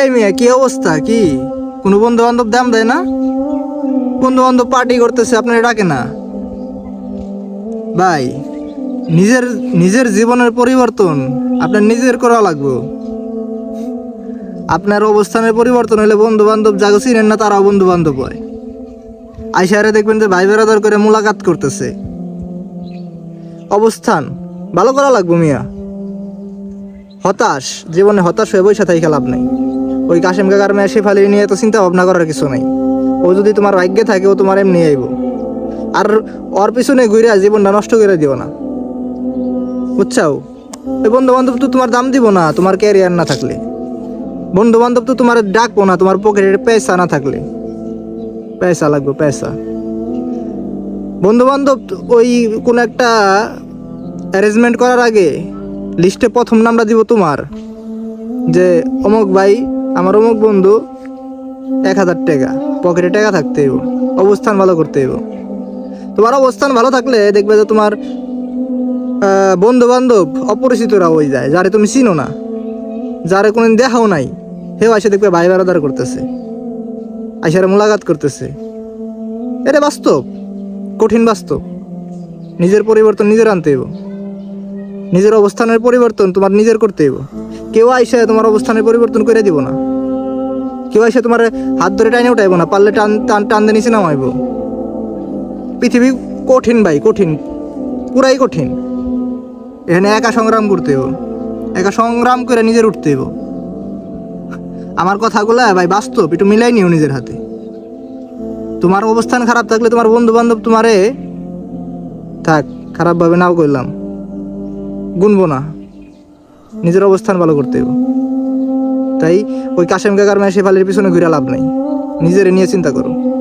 এই মিয়া, কি অবস্থা? কি? কোনো বন্ধু বান্ধব দাম দেয় না? বন্ধু বান্ধব পার্টি করতেছে, আপনারা ডাকে না? ভাই, নিজের নিজের জীবনের পরিবর্তন আপনার নিজের করা লাগবে। আপনার অবস্থানের পরিবর্তন হলে বন্ধু বান্ধব যাগো চিনেন না, তারাও বন্ধু বান্ধব হয় আইসারে দেখবেন যে ভাই বেড়াদার করে মোলাকাত করতেছে। অবস্থান, ভালো করা লাগবো মিয়া। হতাশ, জীবনে হতাশ হয়ে থাকি লাভ নেই। ওই কাশেম কাকার মেয়ে শেফালি নিয়ে তো চিন্তা ভাবনা করার কিছু নেই। ও যদি তোমার ভাগ্যে থাকে, ও তোমার এমনি আইব। আর ওর পিছনে ঘুরে জীবনটা নষ্ট করে দিও না। বুঝছাও? ওই বন্ধু বান্ধব তো তোমার দাম দিব না, তোমার ক্যারিয়ার না থাকলে। বন্ধু বান্ধব তো তোমার ডাকবো না, তোমার পকেটের পয়সা না থাকলে। পয়সা লাগবে, পয়সা। বন্ধু বান্ধব ওই কোন একটা অ্যারেঞ্জমেন্ট করার আগে লিস্টে প্রথম নামটা দিব তোমার। যে অমুক ভাই আমার অমুক বন্ধু এক হাজার টাকা, পকেটে টাকা থাকতে হইব, অবস্থান ভালো করতে হইব। তোমার অবস্থান ভালো থাকলে দেখবে যে তোমার বন্ধু বান্ধব অপরিচিতরা হয়ে যায়, যারে তুমি চিনো না, যারে কোনোদিন দেখাও নাই হেও এসে দেখবে ভাই বারাদার করতেছে, আইসারে মোলাকাত করতেছে। এটা বাস্তব, কঠিন বাস্তব। নিজের পরিবর্তন নিজের আনতে হইব। নিজের অবস্থানের পরিবর্তন তোমার নিজের করতে হইব। কেউ আইসে তোমার অবস্থানের পরিবর্তন করে দিব না। কেউ আইসে তোমার হাত ধরে টাইনে উঠাইব না, পারলে টান টান টান নিচে নামাইব। পৃথিবী কঠিন ভাই, কঠিন। পুরাই কঠিন। এখানে একা সংগ্রাম করতে হইব। একা সংগ্রাম করে নিজের উঠতে হইব। আমার কথাগুলো ভাই বাস্তব, একটু মিলাই নিও নিজের হাতে। তোমার অবস্থান খারাপ থাকলে তোমার বন্ধু বান্ধব তোমারে, থাক, খারাপভাবে নাও করলাম। গুনবো না। নিজের অবস্থান ভালো করতে হইব। তাই ওই কাশেম কাকার মেয়ে শেফালির পিছনে ঘুরে লাভ নাই। নিজের নিয়ে চিন্তা করো।